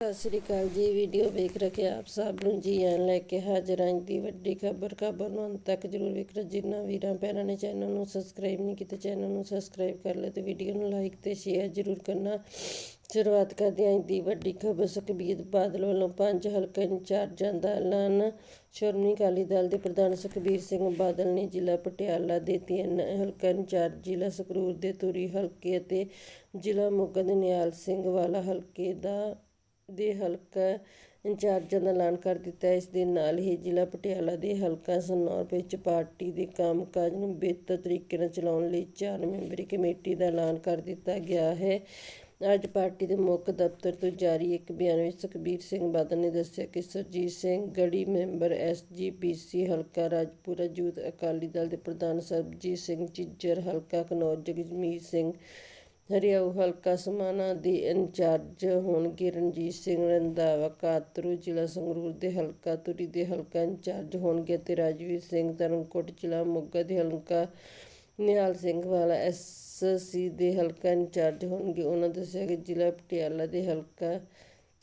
ਸਤਿ ਸ੍ਰੀ ਅਕਾਲ ਜੀ, ਵੀਡੀਓ ਵੇਖ ਰਹੇ ਆਪ ਸਭ ਨੂੰ ਜੀ ਆਇਆਂ ਲੈ ਕੇ ਹਾਜ਼ਰ ਆਂ ਦੀ ਵੱਡੀ ਖਬਰ ਖਬਰ ਨੂੰ ਅੰਤ ਤੱਕ ਜਰੂਰ ਵੇਖ ਵੇਖੋ ਜਿੰਨਾ ਵੀਰਾਂ ਭੈਣਾਂ ਨੇ ਚੈਨਲ ਨੂੰ ਸਬਸਕ੍ਰਾਈਬ ਨਹੀਂ ਕੀਤਾ, ਚੈਨਲ ਨੂੰ ਸਬਸਕ੍ਰਾਈਬ ਕਰ ਲਓ ਤੇ ਵੀਡੀਓ ਨੂੰ ਲਾਈਕ ਤੇ ਸ਼ੇਅਰ ਜਰੂਰ ਕਰਨਾ। ਸ਼ੁਰੂਆਤ ਕਰਦੇ ਆਂ ਦੀ ਵੱਡੀ ਖਬਰ, ਸੁਖਬੀਰ ਬਾਦਲ ਵੱਲੋਂ ਪੰਜ ਹਲਕਾ ਇੰਚਾਰਜਾਂ ਦਾ ਐਲਾਨ। ਸ਼੍ਰੋਮਣੀ ਅਕਾਲੀ ਦਲ ਦੇ ਪ੍ਰਧਾਨ ਸੁਖਬੀਰ ਸਿੰਘ ਬਾਦਲ ਨੇ ਜ਼ਿਲ੍ਹਾ ਪਟਿਆਲਾ ਦੇ ਤਿੰਨ ਹਲਕਾ ਇੰਚਾਰਜ ਜ਼ਿਲ੍ਹਾ ਸੰਗਰੂਰ ਦੇ ਧੂਰੀ ਹਲਕੇ ਅਤੇ ਜ਼ਿਲ੍ਹਾ ਮੋਗਾ ਦੇ ਸਿੰਘ ਵਾਲਾ ਹਲਕੇ ਦਾ ਦੇ ਹਲਕਾ ਇੰਚਾਰਜਾਂ ਦਾ ਐਲਾਨ ਕਰ ਦਿੱਤਾ। ਇਸ ਦੇ ਨਾਲ ਹੀ ਜ਼ਿਲ੍ਹਾ ਪਟਿਆਲਾ ਦੇ ਹਲਕਾ ਸਨੌਰ ਵਿੱਚ ਪਾਰਟੀ ਦੇ ਕੰਮਕਾਜ ਨੂੰ ਬਿਹਤਰ ਤਰੀਕੇ ਨਾਲ ਚਲਾਉਣ ਲਈ ਚਾਰ ਮੈਂਬਰੀ ਕਮੇਟੀ ਦਾ ਐਲਾਨ ਕਰ ਦਿੱਤਾ ਗਿਆ ਹੈ। ਅੱਜ ਪਾਰਟੀ ਦੇ ਮੁੱਖ ਦਫ਼ਤਰ ਤੋਂ ਜਾਰੀ ਇੱਕ ਬਿਆਨ ਵਿੱਚ ਸੁਖਬੀਰ ਸਿੰਘ ਬਾਦਲ ਨੇ ਦੱਸਿਆ ਕਿ ਸਰਜੀਤ ਸਿੰਘ ਗੜੀ ਮੈਂਬਰ ਐਸਜੀਪੀਸੀ ਹਲਕਾ ਰਾਜਪੁਰਾ, ਯੂਥ ਅਕਾਲੀ ਦਲ ਦੇ ਪ੍ਰਧਾਨ ਸਰਬਜੀਤ ਸਿੰਘ ਚਿੱਜਰ ਹਲਕਾ ਘਨੌਰ ਜਗਮੀਤ ਸਿੰਘ ਹਰਿਆਊ ਹਲਕਾ ਸਮਾਣਾ ਦੇ ਇੰਚਾਰਜ ਹੋਣਗੇ ਰਣਜੀਤ ਸਿੰਘ ਰੰਧਾਵਾ, ਕਾਤਰੂ ਜ਼ਿਲ੍ਹਾ ਸੰਗਰੂਰ ਦੇ ਹਲਕਾ, ਧੂਰੀ ਦੇ ਹਲਕਾ ਇੰਚਾਰਜ ਹੋਣਗੇ ਅਤੇ ਰਾਜਵੀਰ ਸਿੰਘ ਧਰਮਕੋਟ ਜ਼ਿਲ੍ਹਾ ਮੋਗਾ ਦੇ ਹਲਕਾ, ਨਿਹਾਲ ਸਿੰਘ ਵਾਲਾ ਐਸਸੀ ਦੇ ਹਲਕਾ ਇੰਚਾਰਜ ਹੋਣਗੇ। ਉਹਨਾਂ ਦੱਸਿਆ ਕਿ ਜ਼ਿਲ੍ਹਾ ਪਟਿਆਲਾ ਦੇ ਹਲਕਾ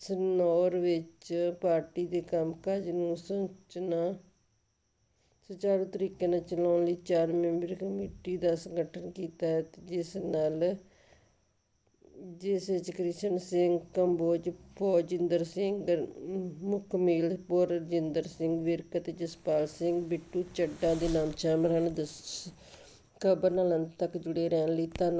ਸਨੌਰ ਵਿੱਚ ਪਾਰਟੀ ਦੇ ਕੰਮਕਾਜ ਨੂੰ ਸੰਚਨਾ, ਸੁਚਾਰੂ ਤਰੀਕੇ ਨਾਲ ਚਲਾਉਣ ਲਈ ਚਾਰ ਮੈਂਬਰੀ ਕਮੇਟੀ ਦਾ ਸੰਗਠਨ ਕੀਤਾ ਹੈ ਜਿਸ ਨਾਲ ਜਿਸ ਵਿੱਚ ਕ੍ਰਿਸ਼ਨ ਸਿੰਘ, ਕੰਬੋਜ ਫੌਜਿੰਦਰ ਸਿੰਘ ਮੁਕਮੇਲ ਪੁਰ ਰਜਿੰਦਰ ਸਿੰਘ ਵਿਰਕ ਅਤੇ ਜਸਪਾਲ ਸਿੰਘ, ਬਿੱਟੂ, ਚੱਡਾ ਦੇ ਨਾਮ ਸ਼ਾਮਲ ਹਨ। ਦੱਸ, ਖਬਰ ਨਾਲ ਅੰਤ ਤੱਕ ਜੁੜੇ ਰਹਿਣ ਲਈ ਧੰਨ